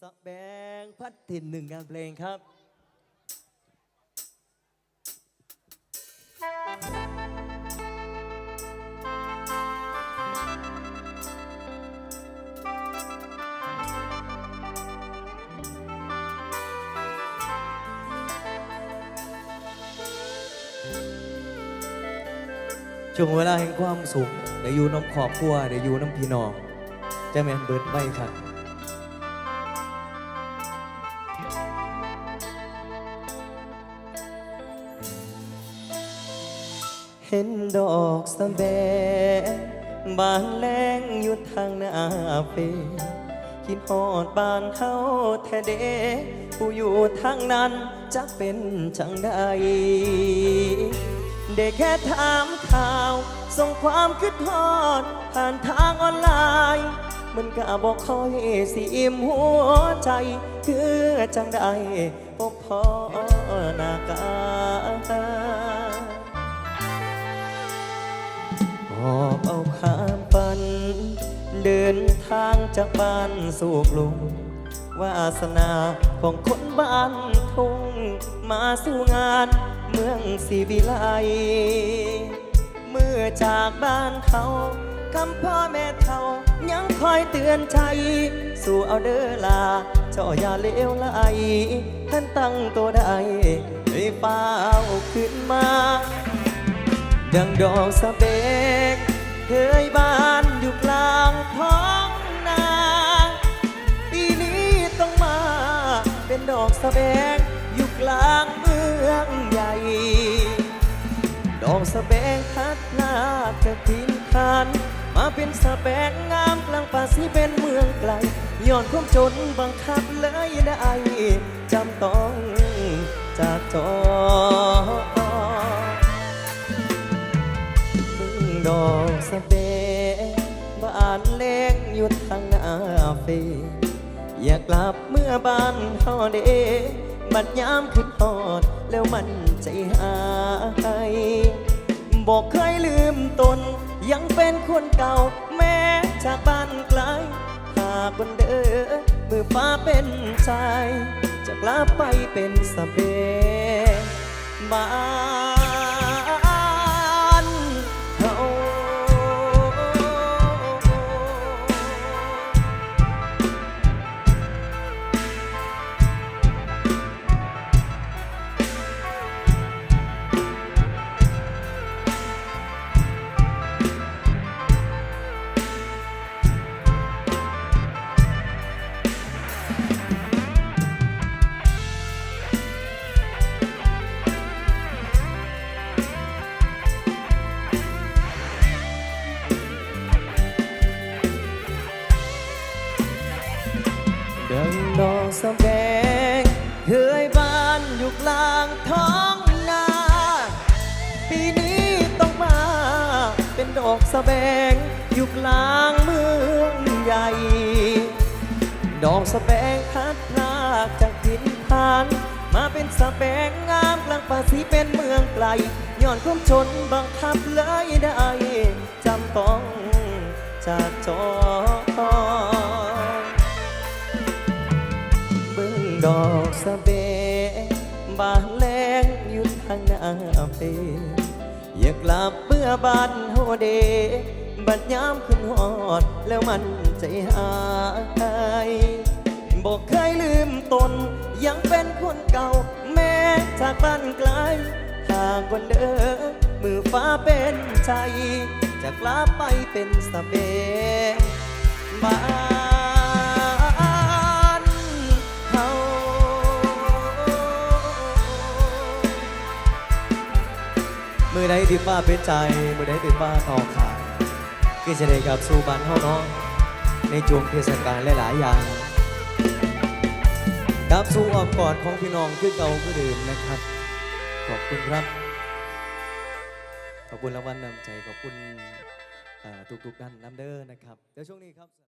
สะแบงพัดถิ่นหนึ่งงานเพลงครับ ช่วงเวลาแห่งความสุขได้อยู่น้ำขอบครัวได้อยู่น้ำพี่น้องจะแม่นเบิดไปครับ เห็นดอกสะแบงบานแรงอยู่ทางหน้าเฟคิดฮอดบ้านเฮาแท้เดผู้อยู่ทางนั้นจะเป็นจังใดได้แค่ถามข่าว ส่งความคิดฮอด ผ่านทางออนไลน์ มันก็บอกคอยสิอิ่มหัวใจ คือจังใดพบพอหน้ากา อบเอาข้ามปัน เดินทางจากบ้านสู่กรุงวาสนาของคนบ้านทุ่งมาสู่งานเมืองสีวิไลเมื่อจากบ้านเขาคำพ่อแม่เขายังคอยเตือนใจ สู่เอาเด้อลาเจ้าอย่าเลวไหลท่านตั้งตัวได้ให้เป้าขึ้นมา ดังดอกสะเบก เคยบานอยู่กลางท้องนา ปีนี้ต้องมาเป็นดอกสะเบกอยู่กลางเมืองใหญ่ ดอกสะเบงพัดลาจากทินทานมาเป็นสะแบงงามกลางป่าสีเป็นเมืองไกลย้อนความจนบังคับเลยได้จำต้องจากจอ อยู่ทางหน้าเฟอยากกลับเมื่อบ้านฮาเดบัดยามขึ้นฮอด แล้วมันใจหายบอกเคยลืมตน ยังเป็นคนเก่า แม้จากบ้านไกลหากวันเด้อมือฟ้าเป็นใจจะกลับไปเป็นสเบบ้า ดังดอกสะแบงเคยบานอยู่กลางท้องนา ปีนี้ต้องมา เป็นดอกสะแบงอยู่กลางเมืองใหญ่ ดอกสะแบงพัดพลากจากทินทาน มาเป็นสะแบงงามกลางป่าสีเป็นเมืองไกลย้อนความจนบังคับเลยได้จำต้องจากจอ ดอกสะเบบานแรงอยู่ทางหน้าเฟอยากกลับเมื่อบ้านโฮเด บัดยามขึ้นฮอดแล้วมันใจหายบอกเคยลืมตน ยังเป็นคนเก่า แม้จากบ้านไกลหากวันเด้อมือฟ้าเป็นใจ จะกลับไปเป็นสะเบบาน มือใดที่ฟ้าเป็นใจมือใดที่ฟ้าทอขายก็จะได้กับสู่บ้านเฮาเนาะในช่วงเทศกาลหลายๆอย่างกับสู่อ้อมกอดของพี่น้องคือเก่าคือเดิมนะครับ ขอบคุณครับ ขอบคุณรางวัลนำใจขอบคุณทุกๆท่านน้ำเด้อนะครับเดี๋ยวช่วงนี้ครับ